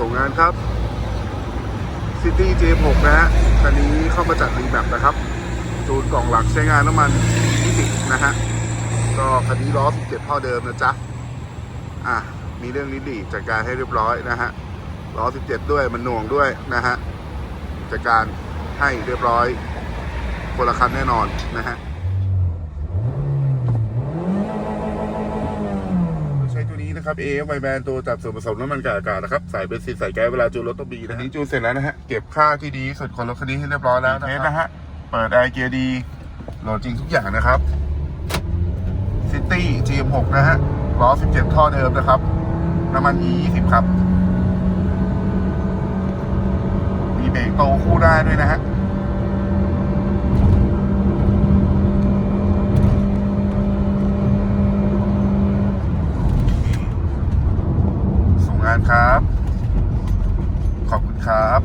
ส่งงานครับ City J6 นะฮะคันนี้เข้ามาจากรีแมปนะครับ จูนกล่องหลักใช้งานน้ำมัน20นะฮะ ก็คันนี้ล้อ17เท่าเดิมนะจ๊ะ อะ มีเรื่องลิ้นดีจัดการให้เรียบร้อยนะฮะ ล้อ 17 ด้วยมันหน่วงด้วยนะฮะ จัดการให้เรียบร้อยคนละคันแน่นอนนะฮะ ใช้ตัว นี้นะครับ AF ไวแบนตัวจับส่วนผสมน้ำมันกับอากาศนะครับใส่เบนซินใส่แก๊สเวลาจูนรถต้องบีนะฮะอันนี้จูนเสร็จแล้วนะฮะเก็บค่าที่ดีที่สุดของรถคันนี้ให้เรียบร้อยแล้วนะครับนะฮะเปิดไอเกียร์ดีโหลดจริงทุกอย่างนะครับ City GM6 นะฮะล้อ 17 ท่อเดิมนะครับ น้ำมัน E20 ครับ มีเบรกโตคู่ได้ด้วยนะฮะ ส่งงานครับ ขอบคุณครับ